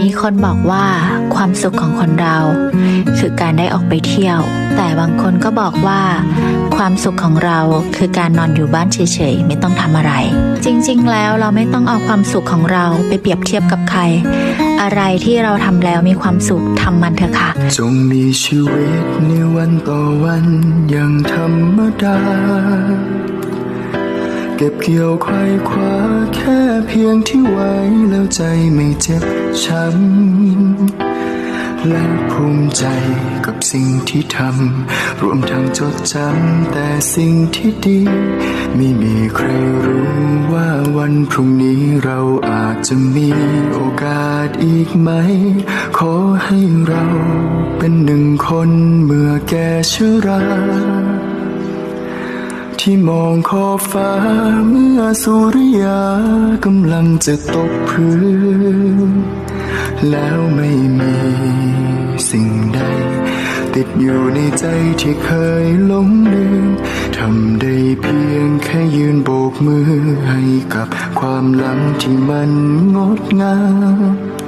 มีคนบอกว่าความสุขของคนเรา คือการได้ออกไปเที่ยว แต่บางคนก็บอกว่า ความสุขของเราคือการนอนอยู่บ้านเฉยๆไม่ต้องทำอะไร จริงๆ แล้วเราไม่ต้องเอาความสุขของเราไปเปรียบเทียบกับใคร อะไรที่เราทำแล้วมีความสุขทำมันเถอะค่ะ จงมีชีวิตในวันต่อวันอย่างธรรมดา เก็บเกี่ยวควายคว้าแค่เพียงที่ไว้แล้วใจไม่เจ็บช้ำและภูมิใจกับสิ่งที่ทำรวมทั้งจดจำแต่สิ่งที่ดี ไม่มีใครรู้ว่าวันพรุ่งนี้เราอาจจะมีโอกาสอีกไหม ขอให้เราเป็นหนึ่งคนเมื่อแก่ชรา ที่มองขอบฟ้าเมื่อสุริยากำลังจะตกพื้น แล้วไม่มีสิ่งใด ติดอยู่ในใจที่เคยหลงลืมทำได้เพียงแค่ยืนโบกมือให้กับความหลังที่มันงดงาม